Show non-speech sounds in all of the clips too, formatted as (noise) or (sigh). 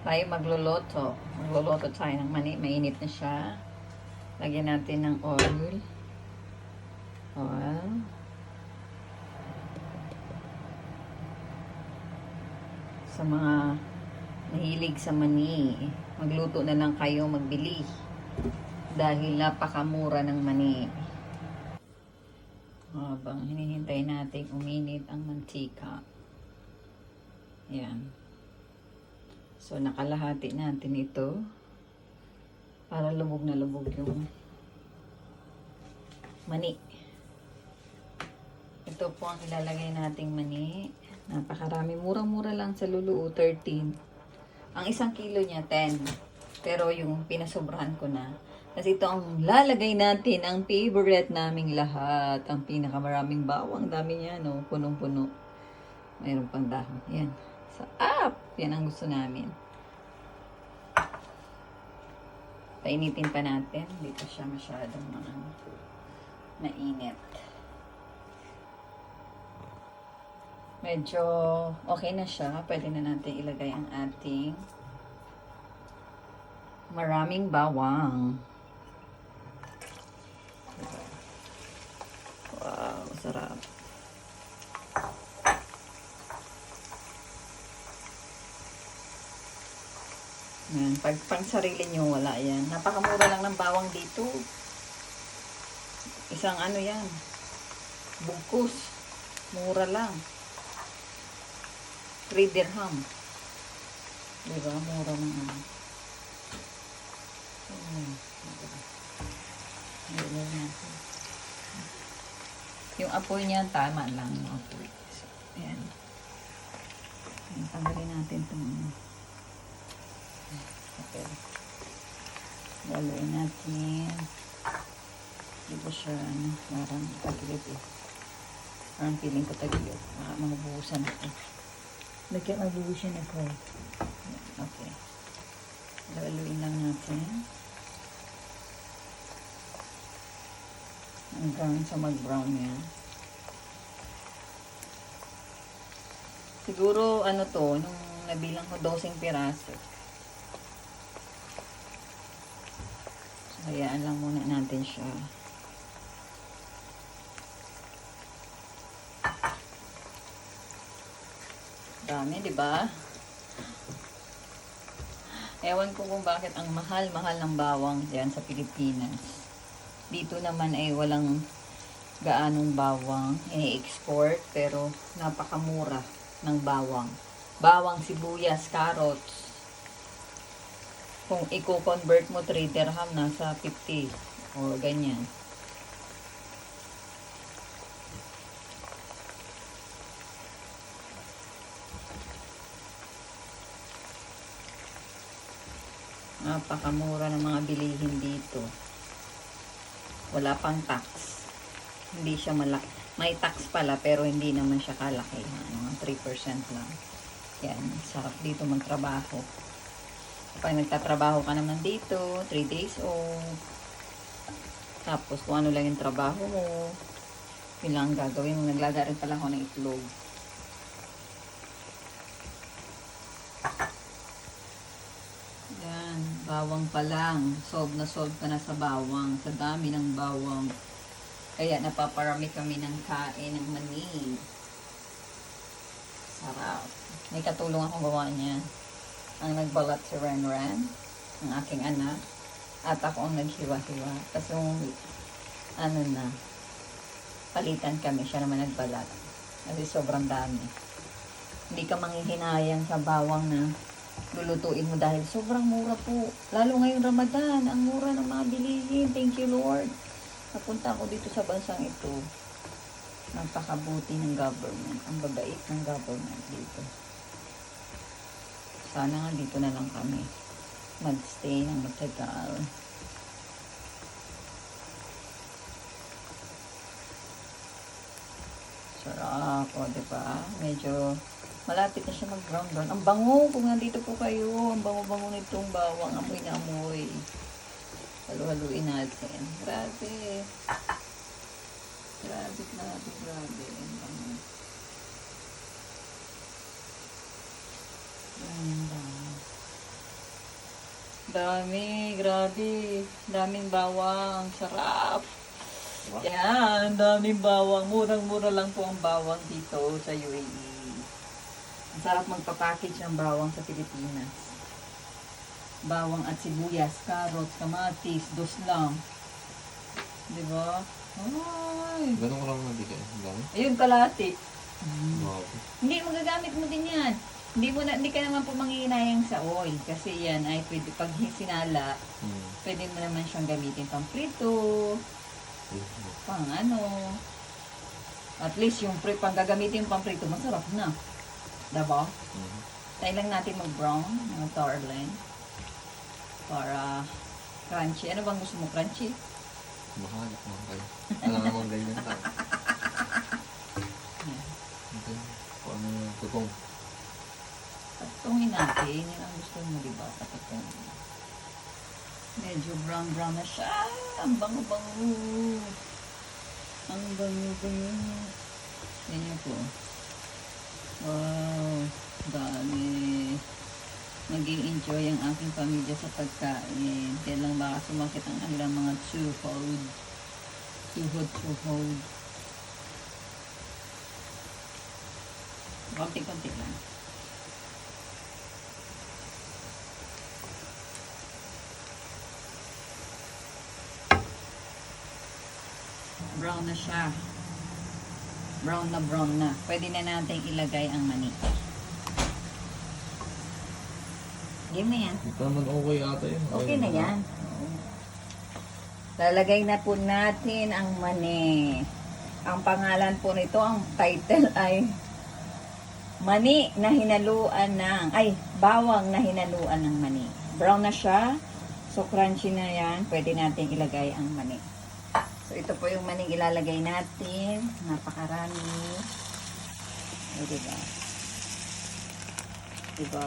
Tayo magluluto. Magluluto tayo ng mani. Mainit na siya. Lagyan natin ng oil. Oil. Sa mga mahilig sa mani, magluto na lang kayo magbili. Dahil napakamura ng mani. Habang hinihintay natin uminit ang mantika. Yan. So, nakalahati natin ito para lubog na lubog yung mani. Ito po ang ilalagay nating mani. Napakarami. Murang-mura lang sa Luluo, 13. Ang isang kilo niya, 10. Pero yung pinasobrahan ko na. Kasi ito ang lalagay natin, ang favorite naming lahat. Ang pinakamaraming bawang. Dami niya, no? Punong-puno. Mayroon pang dahon. Yan. Sa up! Yan ang gusto namin. Painitin pa natin. Hindi pa siya masyadong mainit. Medyo okay na siya. Pwede na natin ilagay ang ating maraming bawang. Wow, sarap. Yan. Pag pang sarili nyo, wala yan. Napakamura lang ng bawang dito. Isang ano yan. Bungkus. Mura lang. 3 dirham. Diba? Mura ng ano. Hmm. Yung apoy niya, tama lang yung apoy. Ayan, Tanggalin natin itong ano. Okay. Gagawin natin. Di ba siya, ano, parang tagilid eh. Parang feeling ko tagilid. Baka mabuhusan ako. Lagyan mabuhusan ako. Okay. Laluin lang natin. Hanggang sa mag-brown yan. Siguro, ano to, nung nabilang ko 12 piraso. Hayaan lang muna natin siya. Dami, di ba? Ewan ko kung bakit ang mahal-mahal ng bawang diyan sa Pilipinas. Dito naman ay walang gaanong bawang ini-export pero napakamura ng bawang. Bawang, sibuyas, carrots. Kung i-convert mo 3 dirham, nasa 50 o ganyan. Napakamura ng mga bilihin dito. Wala pang tax. Hindi siya malaki. May tax pala pero hindi naman siya kalaki. Ano, mga 3% lang. Yan, sarap dito magtrabaho. Kapag nagtatrabaho ka naman dito, 3 days off. Tapos kung ano lang yung trabaho mo, yun lang ang gagawin mo. Naglaga rin pala ako ng itlog. Yan, bawang pa lang. Solve na solve ka na sa bawang. Sa dami ng bawang. Kaya napaparami kami ng kain ng mani. Sarap. May katulong akong gawa niya. Ang nagbalat si Renren, ang aking anak. At ako ang naghiwa-hiwa. Tapos yung, ano na, palitan kami. Siya naman nagbalat. Kasi sobrang dami. Hindi ka manghihinayang sa bawang na lulutuin mo dahil sobrang mura po. Lalo ngayong Ramadan, ang mura ng mga bilihin. Thank you, Lord. Napunta ako dito sa bansang ito. Napakabuti ng government. Ang babait ng government dito. Sana nga dito na lang kami magstay ng matagal. Sarap, o, diba? Medyo malapit na siya mag-brown brown. Ang bango, kung nandito po kayo, ang bango-bango nitong bawang, amoy na amoy. Halu-haluin natin. Grabe. Grabe, grabe, grabe. Ang bango. Ang bango. Dami, grabe. Daming bawang. Sarap. Yan, daming bawang. Murang-mura lang po ang bawang dito sa UAE. Ang sarap magpapackage ng bawang sa Pilipinas. Bawang at sibuyas, carrots, kamatis, dos lang. Di ba? Ay! Ganun ko lang nabigay. Ang dami. Ayun, kalahati. Grabe. Hindi, magagamit mo din yan. Hindi mo na, hindi ka naman po manginayang sa oil kasi yan ay pwede pag sinala, Hmm. pwede mo naman siyang gamitin pang prito, pang ano. At least yung pre, pang gagamitin pang prito, masarap na. Diba? Hmm. Tayo lang natin mag-brown ng tarline para crunchy. Ano bang gusto mo? Crunchy? Mahal. Mahal. Alam naman ganyan tayo. (laughs) Okay. Kung ano yung tutong. Patungin natin. Yan ang gusto mo, diba? Patungin. Medyo brown-brown na siya. Ang bango-bango. Ang bango-bango. Yan yun po. Wow. Dami. Nag-i-enjoy ang aking pamilya sa pagkain. Kaya lang baka sumakit ang kanilang mga tuhod. Tuhod-tuhod. Konti-konti lang. Brown na siya. Brown na brown na. Pwede na natin ilagay ang mani. Game na yan. Ito naman okay ata yun. Okay na yan. Lalagay na po natin ang mani. Ang pangalan po nito, ang title ay Mani na hinaluan ng, ay, bawang na hinaluan ng mani. Brown na siya. So, crunchy na yan. Pwede natin ilagay ang mani. So, ito po yung maning ilalagay natin. Napakarami. O, diba? Diba?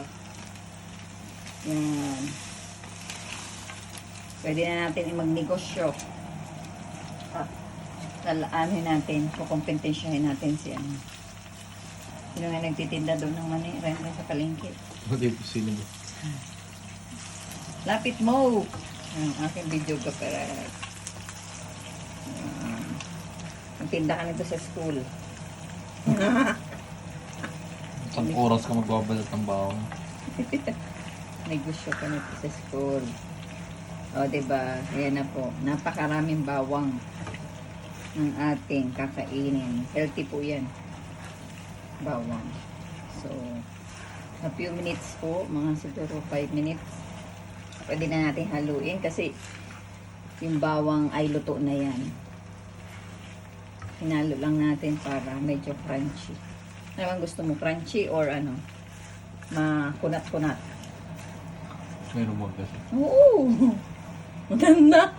Yan. Pwede na natin magnegosyo. Ah, lalaanohin natin, kukumpetensyahin natin si ano. Sino nga nagtitinda doon ng mani, renta sa palengke. Hindi po sino mo. Lapit mo! Ang aking video ka para. Magtinda ka nito sa school. (laughs) Isang oras ka magbabalat ng bawang. (laughs) Negosyo ka nito sa school. O, diba? Ayan na po. Napakaraming bawang ng ating kakainin. Healthy po yan. Bawang. So, a few minutes po, mga siguro 5 minutes, pwede na natin haluin kasi yung bawang ay luto na yan. Hinalo lang natin para medyo crunchy. Ano gusto mo? Crunchy or ano? Makunat-kunat? Meron mo kasi. Oo! (laughs) Maganda!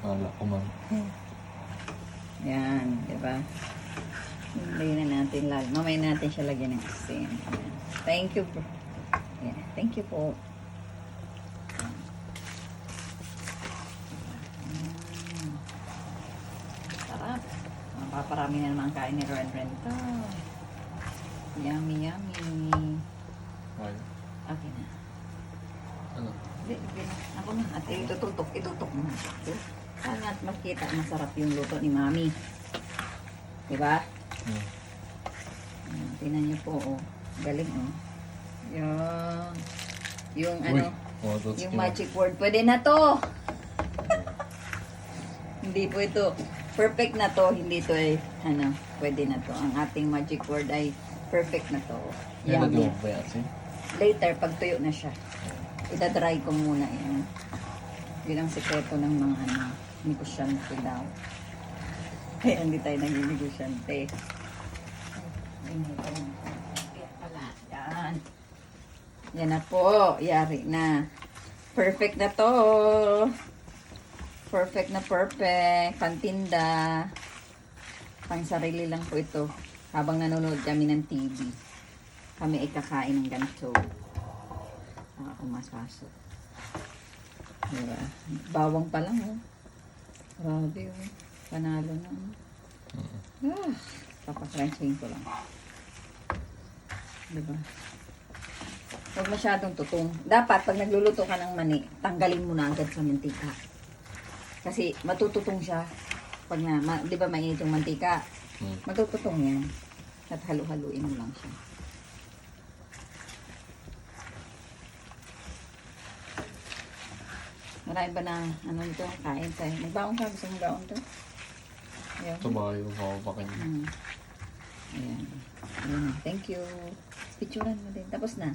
Kala ko man. Yan, di ba? Hindi na natin lal. Mamaya natin siya lagyan ng asin. Thank you po. Yan. Thank you po. Mm. Sarap. Mapaparami na naman kain ni Ren Ren to. Yummy, yummy. Okay. Okay na. Ano? Hindi, hindi na. Ako na. At itututok. Itutok mo. Sana at makita masarap yung luto ni Mami. Diba? Hmm. Ayan, Tingnan niyo po, oh. Galing, oh. Yan. Yung Uy. ano, Oh, yung magic word. Pwede na to. hindi po ito. Perfect na to. Hindi to ay, ano, pwede na to. Ang ating magic word ay perfect na to. Yummy. Later, pag tuyo na siya, idadry ko muna yan. Yun ang sekreto ng mga ano, negosyante daw. Kaya hindi tayo naging negosyante. Yan. Yan na po. Yari na. Perfect na to. Perfect na perfect. Pantinda. Pang sarili lang po ito. Habang nanonood kami ng TV. Kami ay kakain ng ganito. Saka kumasasok. Diba? Bawang pa lang, oh. Grabe, oh. Panalo na. oh. Ah, papakranching ko lang. Diba? Huwag masyadong tutong. Dapat, pag nagluluto ka ng mani, tanggalin mo na agad sa mantika. Kasi matututong siya. Pag na, ma, di ba mainit yung mantika? Hmm. Matututong yan. At halu-haluin mo lang siya. Marami ba na, ano nito, kain sa'yo? Magbaon ka, gusto mong baon to? Ayaw. Ito ba yung makapakin niya? Hmm. Ayan. Ayan. Thank you. Picturean mo din. Tapos na.